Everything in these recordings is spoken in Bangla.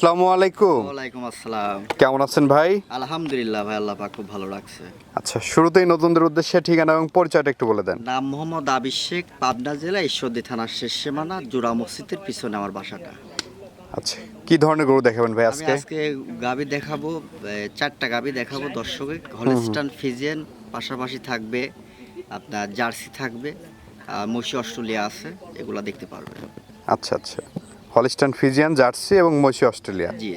আসসালামু আলাইকুম। ওয়ালাইকুম আসসালাম। কেমন আছেন ভাই? আলহামদুলিল্লাহ ভাই আল্লাহ পাক খুব ভালো রাখছে। আচ্ছা শুরুতেই নতুনদের উদ্দেশ্যে ঠিকানা এবং পরিচয়টা একটু বলে দেন। নাম মোহাম্মদ আবির পাবনা জেলা ঈশ্বরদী থানার শেষ সীমানা জোড়া মসজিদের পিছনে আমার বাসাটা। আচ্ছা কি ধরনের গরু দেখাবেন ভাই আজকে? আজকে গাবি দেখাবো চারটা গাবি দেখাবো দর্শকে হলিস্টান ফিজিয়ান পাশাপাশি থাকবে আপনার জার্সি থাকবে আর মসি অস্ট্রেলিয়া আছে এগুলা দেখতে পারবে আচ্ছা আচ্ছা। হলিস্টান ফিজিয়ান জার্সি এবং মসি অস্ট্রেলিয়া। জি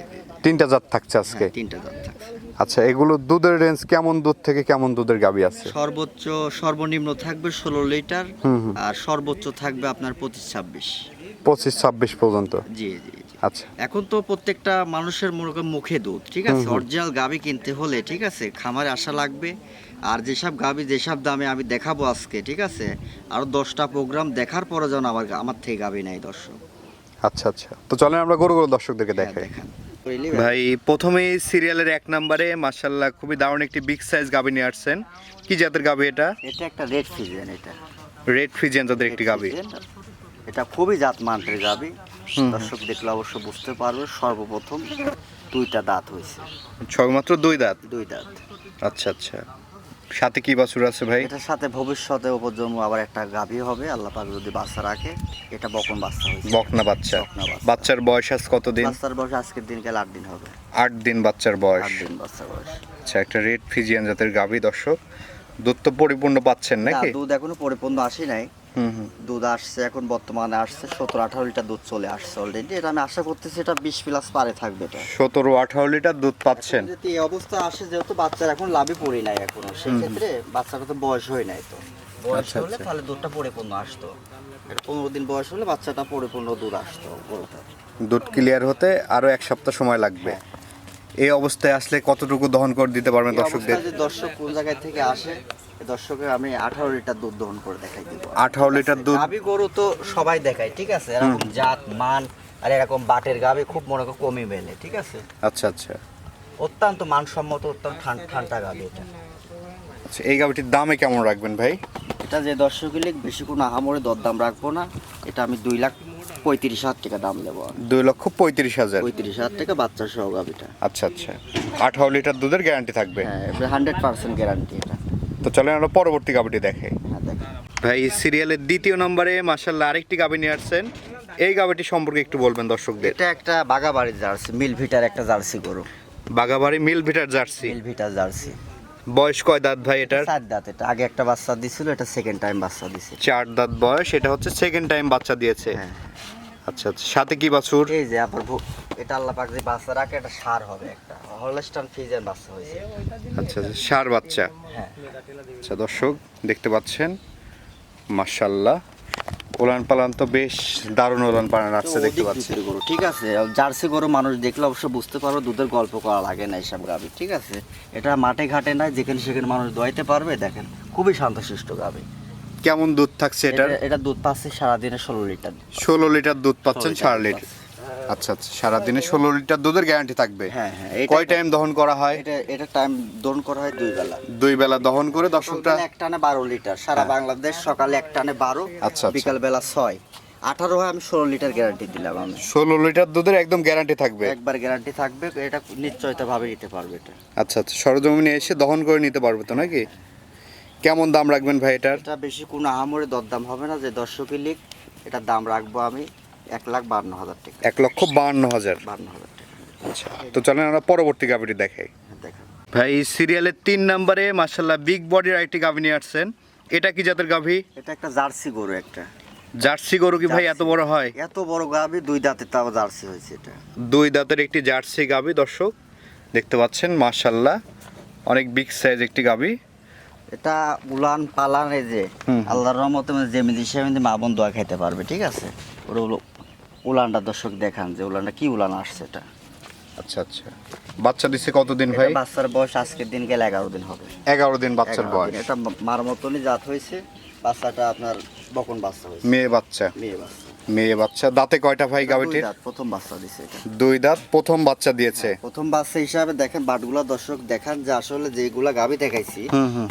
তিনটা জাত থাকছে আজকে। হ্যাঁ, তিনটা দাঁত থাকছে। আচ্ছা এগুলো দুধের রেঞ্জ কেমন দুধ থেকে কেমন দুধের গাবি আছে? সর্বোচ্চ সর্বনিম্ন থাকবে ষোলো লিটার আর সর্বোচ্চ থাকবে আপনার পঁচিশ ছাব্বিশ। পঁচিশ ছাব্বিশ পর্যন্ত? জি জি আচ্ছা। এখন তো প্রত্যেকটা মানুষের মনে মুখে দুধ ঠিক আছে? অরিজিনাল গাবি কিনতে হলে ঠিক আছে? খামারে আসা লাগবে। আর যেসব গাবি যেসব দামে আমি দেখাবো আজকে ঠিক আছে? আরও দশটা প্রোগ্রাম দেখার পরে যেন আমার আমার থেকে গাবি নাই দর্শক। আচ্ছা আচ্ছা। তো চলেন আমরা গরু গরুগুলো দর্শকদেরকে হ্যাঁ, দেখাই। ভাই। প্রথমেই সিরিয়ালের এক নম্বরে মার্শাল্লাহ খুবই দারুণ একটি বিগ সাইজ গাবি নিয়ে আসছেন। কি জাতের গাবি এটা? এটা একটা রেড ফিজিয়ান এটা। রেড ফিজিয়ান জাতের একটি গাবি এটা খুবই জাত মানের গাবি দর্শক দেখলে অবশ্য বুঝতে পারবে সর্বপ্রথম দুইটা দাঁত হয়েছে ছয়মাত্র দুই দাঁত? দুই দাঁত। আচ্ছা আচ্ছা। সাথে কি বাছুর আছে ভাই? এটার সাথে ভবিষ্যতে উপজন্ম আবার একটা গাভী হবে আল্লাহ পাক যদি বাচ্চা রাখে এটা বকন বাচ্চা হয়েছে। বকনা বাচ্চা। বাচ্চার বয়স আজ কত দিন বাচ্চার বয়স আজকের দিন গেলে আট দিন হবে। আট দিন বাচ্চার বয়স। আট দিন বাচ্চার বয়স। আচ্ছা একটা রেড ফিজিয়ান জাতের গাভী দর্শক। দুধ তো পরিপূর্ণ পাচ্ছেন নাকি? দুধ এখনও পরিপূর্ণ আসি নাই। দুধ আসছে এখন বর্তমানে আসছে সতেরো আঠারো লিটার দুধ চলে আসছে অলরেডি এটা আমি আশা করতেছি এটা বিশ প্লাস পারে থাকবে এটা। সতেরো আঠারো লিটার দুধ পাচ্ছেন। যদি এই অবস্থা আসে যেহেতু বাচ্চার এখন লাভই পড়ে নাই এখনও সেক্ষেত্রে বাচ্চাটা তো বয়স হয় নাই তো। বয়স আচ্ছা, হলে আচ্ছা। তাহলে দুধটা পরিপূর্ণ আসতো। পনেরো দিন বয়স হলে বাচ্চাটা পরিপূর্ণ দুধ আসতো গরুটা দুধ ক্লিয়ার হতে আরও এক সপ্তাহ সময় লাগবে। এই অবস্থায় আসলে কতটুকু দহন করে দিতে পারবেন দর্শকদের? দর্শক কোন জায়গায় থেকে আসে দর্শকের আমি আঠারো লিটার দুধ দহন করে দেখাই দিব। আঠারো লিটার দুধ? গাভী গরু তো সবাই দেখায় ঠিক আছে? এরকম জাত মান আর এরকম বাটের গাভী খুব মনে করো কমই মেলে ঠিক আছে? আচ্ছা আচ্ছা। অত্যন্ত মানসম্মত অত্যন্ত ঠান- ঠান্ডা গাভী এটা। আচ্ছা এই গাভিটির দামে কেমন রাখবেন ভাই? এটা যে দর্শক লিখ বেশি কোনো আহামরে দরদাম রাখব না। এটা আমি দুই লাখ পঁয়ত্রিশ হাজার টাকা দাম দেবো দুই লক্ষ পঁয়ত্রিশ হাজার? পঁয়ত্রিশ হাজার টাকা বাচ্চা সহ গাভীটা। আচ্ছা আচ্ছা। আঠারো লিটার দুধের গ্যারান্টি থাকবে? হ্যাঁ হান্ড্রেড পার্সেন্ট গ্যারান্টি এটা। তো চলেন আমরা পরবর্তী গাভিটি দেখে। হ্যাঁ ভাই সিরিয়ালের দ্বিতীয় নম্বরে মাসাল্লাহ আরেকটি গাভি নিয়ে আসছেন। এই গাভিটি সম্পর্কে একটু বলবেন দর্শকদের। এটা একটা বাগাবাড়ির জার্সি মিল ভিটার একটা জার্সি গরু। বাগাবাড়ি মিল ভিটার জার্সি। মিল ভিটার জার্সি। বয়স কয় দাঁত ভাই এটার? চার দাঁত এটা। আগে একটা বাচ্চা দিছিল এটা সেকেন্ড টাইম বাচ্চা দিছে। চার দাঁত বয়স এটা হচ্ছে সেকেন্ড টাইম বাচ্চা দিয়েছে। হ্যাঁ। আচ্ছা আচ্ছা। সাথে কি বাছুর? এই যে আপনার এটা আল্লাহ পাক যে বাচ্চা রাখে এটা সার হবে একটা। হলস্টান ফিজের বাচ্চা হয়েছে। আচ্ছা আচ্ছা। সার বাচ্চা। হ্যাঁ। আচ্ছা দর্শক দেখতে পাচ্ছেন? মাশাল্লাহ ওলান পালান তো বেশ দারুণ ওলান পালান আসছে দেখতে পাচ্ছি গরু ঠিক আছে? জার্সি গরু মানুষ দেখলে অবশ্য বুঝতে পারো দুধের গল্প করা লাগে না এইসব গাভি ঠিক আছে? এটা মাঠে ঘাটে নাই যেখানে সেখানে মানুষ দোয়াইতে পারবে দেখেন। খুবই শান্তশিষ্ট গাভি। কেমন দুধ থাকছে এটা এটা দুধ পাচ্ছে সারাদিনে ষোলো লিটার ষোলো লিটার দুধ পাচ্ছেন সারা লিটার। আচ্ছা আচ্ছা সারাদিনে ষোলো লিটার দুধের গ্যারান্টি থাকবে? হ্যাঁ হ্যাঁ কয় টাইম দহন করা হয়? এটা এটা টাইম দোন করা হয় দুই বেলা। দুই বেলা দহন করে দর্শকটা এক টানে বারো লিটার সারা বাংলাদেশ সকালে এক টানে বারো আচ্ছা, আচ্ছা। বিকাল বেলা ছয়। আঠারো হয় আমি ষোলো লিটার গ্যারান্টি দিলাম আমি। ষোলো লিটার দুধের একদম গ্যারান্টি থাকবে? একবার গ্যারান্টি থাকবে এটা নিশ্চয়তা ভাবে নিতে পারবে এটা। আচ্ছা আচ্ছা সরজমিনে এসে দহন করে নিতে পারবে তো নাকি? কেমন দাম রাখবেন ভাই এটার? এটা বেশি কোনো আহামরে দরদাম হবে না যে দর্শকের লিখ এটার দাম রাখব আমি এক লাখ বান্ন হাজার টাকা। এক লক্ষ বাহান্ন হাজার। বান্ন হাজার টাকা। আচ্ছা তো চলেন আমরা পরবর্তী গাভিটি দেখাই। হ্যাঁ, দেখেন। ভাই সিরিয়ালের তিন নম্বরে মার্শাল্লাহ বিগ বডির আরেকটি গাভি নিয়ে আসছেন। এটা কি জাতের গাভি? এটা একটা জার্সি গরু একটা। জার্সি গরু কি ভাই এত বড় হয়? এত বড় গাবি দুই দাঁতের তাও জার্সি হয়েছে এটা। দুই দাঁতের একটি জার্সি গাভি দর্শক দেখতে পাচ্ছেন মার্শাল্লাহ অনেক বিগ সাইজ একটি গাভি। এটা উলান পালান এই যে আল্লাহর রহমতে মানে জেমিদি হিসেবে মা বোন দোয়া খাইতে পারবে ঠিক আছে? ওর হলো উলানটা দর্শক দেখান যে উলানটা কি উলান আসছে এটা। আচ্ছা আচ্ছা। বাচ্চা দিচ্ছে কতদিন ভাই? বাচ্চার বয়স আজকের দিন গেলে এগারো দিন হবে। এগারো দিন বাচ্চার 11 বয়স। এটা মার মতনই জাত হয়েছে বাচ্চাটা আপনার বকন বাচ্চা হয়েছে। মেয়ে বাচ্চা। মেয়ে বাচ্চা। মেয়ে বাচ্চা। দাঁতে কয়টা ভাই দাঁত, প্রথম বাচ্চা দিছে এটা। দুই দাঁত প্রথম বাচ্চা দিয়েছে। প্রথম বাচ্চা হিসাবে দেখেন বাটগুলা দর্শক দেখান যে আসলে যেগুলা গাভি দেখাইছি।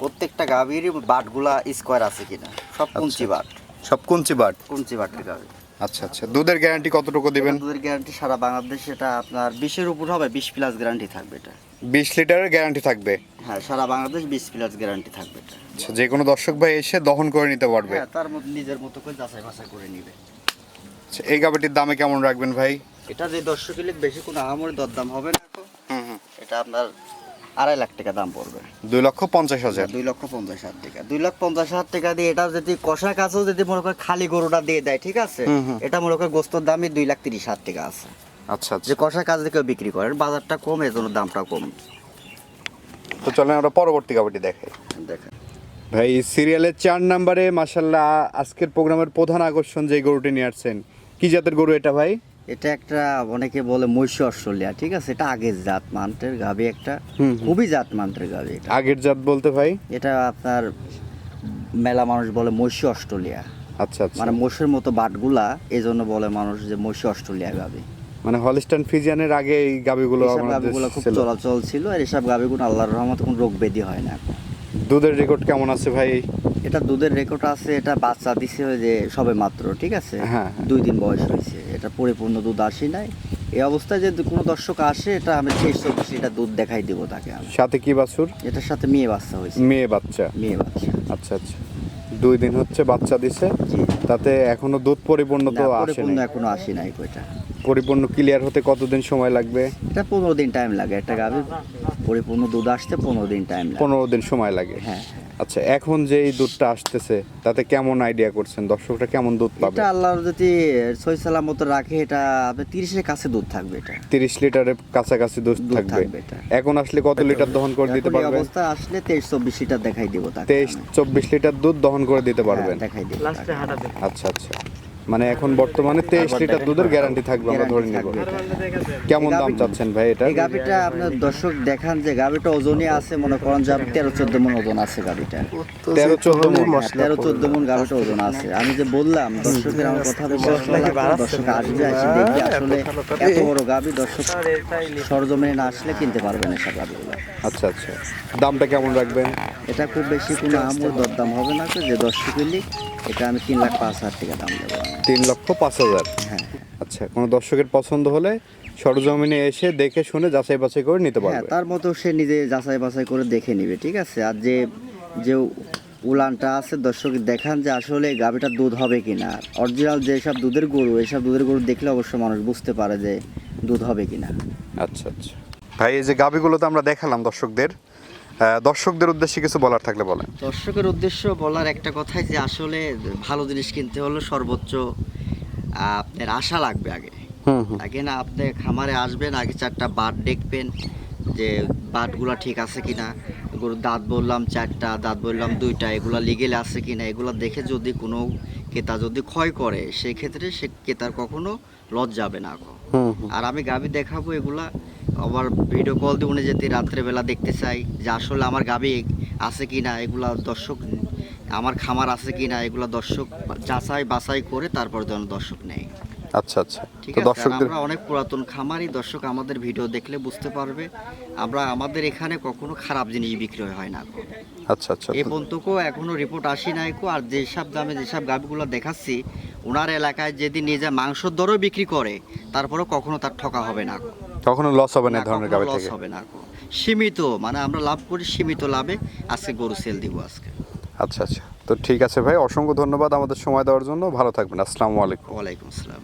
প্রত্যেকটা গাভিরই বাটগুলা স্কোয়ার আছে কিনা। সব কুঞ্চি বাট। সব কুঞ্চি বাট? কুঞ্চি বাটের গাভি। আচ্ছা আচ্ছা। দুধের গ্যারান্টি কতটুকু দিবেন? দুধের গ্যারান্টি সারা বাংলাদেশে এটা আপনার বিশের উপর হবে বিশ প্লাস গ্যারান্টি থাকবে এটা। বিশ লিটারের গ্যারান্টি থাকবে? হ্যাঁ সারা বাংলাদেশ বিশ প্লাস গ্যারান্টি থাকবে এটা। আচ্ছা যে কোনো দর্শক ভাই এসে দহন করে নিতে পারবে। হ্যাঁ তার মধ্যে নিজের মতো করে যাচাই বাছাই করে নিবে। আচ্ছা, এই গাবিটির দামে কেমন রাখবেন ভাই? এটা যে দর্শক কিলো বেশি কোনো আহামরি দরদাম হবে না তো। হুম হুম। এটা আপনার আড়াই লাখ টাকা দাম পড়বে। দুই লক্ষ পঞ্চাশ হাজার। দুই লক্ষ পঞ্চাশ হাজার টাকা। দুই লাখ পঞ্চাশ হাজার টাকা দিয়ে এটা যদি কষা কাছেও যদি মনে করে খালি গরুটা দিয়ে দেয় ঠিক আছে। এটা মনে করে গোস্তর দামই দুই লাখ তিরিশ হাজার টাকা আছে। আচ্ছা আচ্ছা। যে কষা কাজ কেউ বিক্রি করে বাজারটা কম এর জন্য দামটা কম। তো চলেন আমরা পরবর্তী গাবিটি দেখাই। দেখেন। ভাই সিরিয়ালের চার নাম্বারে মাসাল্লাহ আজকের প্রোগ্রামের প্রধান আকর্ষণ যে গরুটি নিয়ে আসছেন কি জাতের গরু এটা ভাই? এটা একটা অনেকে বলে মৈশ অস্ট্রেলিয়া ঠিক আছে? এটা আগের জাত মান্টের গাবি একটা। খুবই জাত মান্টের গাবি আগের জাত বলতে ভাই? এটা আপনার মেলা মানুষ বলে মৈশী অস্ট্রেলিয়া। আচ্ছা আচ্ছা। মানে মোষের মতো বাটগুলা এই জন্য বলে মানুষ যে মৈশী অস্ট্রেলিয়া গাবি মানে হলিস্টান ফিজিয়ানের আগে এই গাবিগুলো খুব চলাচল ছিল আর এসব গাবিগুলো আল্লাহর রহমত কোনো রোগ ব্যাধি হয় না দুধের রেকর্ড কেমন আছে ভাই? এটা দুধের রেকর্ড আছে এটা বাচ্চা দিছে ওই যে সবে মাত্র ঠিক আছে? হ্যাঁ, হ্যাঁ। দুই দিন বয়স হয়েছে এটা পরিপূর্ণ দুধ আসি নাই। এই অবস্থায় যদি কোনো দর্শক আসে এটা আমি শেষ চব্বিশ লিটার দুধ দেখাই দিব তাকে আমি। সাথে কি বাছুর? এটার সাথে মেয়ে বাচ্চা হয়েছে। মেয়ে বাচ্চা। মেয়ে বাচ্চা। আচ্ছা আচ্ছা। দুই দিন হচ্ছে বাচ্চা দিছে তাতে এখনও দুধ পরিপূর্ণ তো না, আসে পরিপূর্ণ এখনও আসি নাই কয়টা। পরিপূর্ণ ক্লিয়ার হতে কতদিন সময় লাগবে? এটা পনেরো দিন টাইম লাগে একটা গাভি পরিপূর্ণ দুধ আসতে পনেরো দিন টাইম পনেরো দিন সময় লাগে। হ্যাঁ আচ্ছা এখন যে এই দুধটা আসতেছে তাতে কেমন আইডিয়া করছেন? দর্শকরা কেমন দুধ পাবে? এটা আল্লাহর যদি সই সালামত রাখে এটা আপনার তিরিশের কাছে দুধ থাকবে এটা। তিরিশ লিটারের কাছাকাছি দুধ দুধ থাকবে। এখন আসলে কত লিটার দহন করে দিতে পারবে? অবস্থা আসলে তেইশ চব্বিশ লিটার দেখাই দিব তেইশ চব্বিশ লিটার দুধ দহন করে দিতে পারবেন। হ্যাঁ, দেখাই দিব। আচ্ছা আচ্ছা। মানে এখন বর্তমানে তেইশ লিটার দুধের গ্যারান্টি থাকবে আমরা ধরে নিব। কেমন দাম চাচ্ছেন ভাই এটা? এই গাভিটা আপনার দর্শক দেখান যে গাভিটা ওজনই আছে মনে করেন যে তেরো চোদ্দ মন ওজন আছে গাভিটা। তেরো চোদ্দ মন। হ্যাঁ, তেরো চোদ্দ মন গাভিটা ওজন আছে। আমি যে বললাম দর্শকের আমার কথা দর্শক আসবে আসে দেখবে। আসলে এত বড় গাভি দর্শক সরজমিনে না আসলে কিনতে পারবেন না সব গাভিগুলো। আচ্ছা আচ্ছা। দামটা কেমন রাখবেন? এটা খুব বেশি কোনো আমর দরদাম হবে না যে দর্শক এটা আমি তিন লাখ পাঁচ হাজার টাকা দাম দেবো। তিন লক্ষ পাঁচ হাজার। হ্যাঁ। আচ্ছা কোনো দর্শকের পছন্দ হলে সরজমিনে এসে দেখে শুনে যাচাই বাছাই করে নিতে হ্যাঁ পারবে। তার মতো সে নিজে যাচাই বাছাই করে দেখে নিবে ঠিক আছে? আর যে যে উলানটা আছে দর্শক দেখান যে আসলে গাভিটার দুধ হবে কিনা। অরিজিনাল যেসব দুধের গরু এসব দুধের গরু দেখলে অবশ্য মানুষ বুঝতে পারে যে দুধ হবে কিনা। আচ্ছা আচ্ছা। ভাই এই যে গাবিগুলো তো আমরা দেখালাম দর্শকদের। দর্শকদের উদ্দেশ্যে কিছু বলার থাকলে বলেন। দর্শকের উদ্দেশ্য বলার একটা কথাই যে আসলে ভালো জিনিস কিনতে হলে সর্বোচ্চ আপনার আশা লাগবে আগে। আগে না আপনি খামারে আসবেন আগে চারটা বাট দেখবেন যে বাটগুলা ঠিক আছে কিনা। গরুর দাঁত বললাম চারটা দাঁত বললাম দুইটা এগুলা লিগেল আছে কিনা এগুলা দেখে যদি কোনো ক্রেতা যদি ক্ষয় করে সেক্ষেত্রে সে ক্রেতার কখনো লজ যাবে না আর আমি গাবি দেখাবো এগুলা। আবার ভিডিও কল দিয়ে উনি যেতে রাত্রেবেলা দেখতে চাই যে আসলে আমার গাবি আছে কি না এগুলা দর্শক আমার খামার আছে কি না এগুলা দর্শক যাচাই বাছাই করে তারপর যেন দর্শক নেয়। আচ্ছা আচ্ছা। ঠিক আছে আমরা অনেক পুরাতন খামারই দর্শক আমাদের ভিডিও দেখলে বুঝতে পারবে। আমরা আমাদের এখানে কখনো খারাপ জিনিস বিক্রয় হয় না এখন। আচ্ছা আচ্ছা। এ পর্যন্তও এখনও রিপোর্ট আসি নাই কো আর যেসব দামে যেসব গাভিগুলো দেখাচ্ছি ওনার এলাকায় যদি নিজে মাংসর দরও বিক্রি করে তারপরে কখনো তার ঠকা হবে না। কখনো লস হবে না ধরনের গাবে থেকে? লস হবে না সীমিত মানে আমরা লাভ করি সীমিত লাভে আজকে গরু সেল দিব আজকে। আচ্ছা আচ্ছা। তো ঠিক আছে ভাই অসংখ্য ধন্যবাদ আমাদের সময় দেওয়ার জন্য। ভালো থাকবেন আসসালামু আলাইকুম। ওয়ালাইকুম আসসালাম।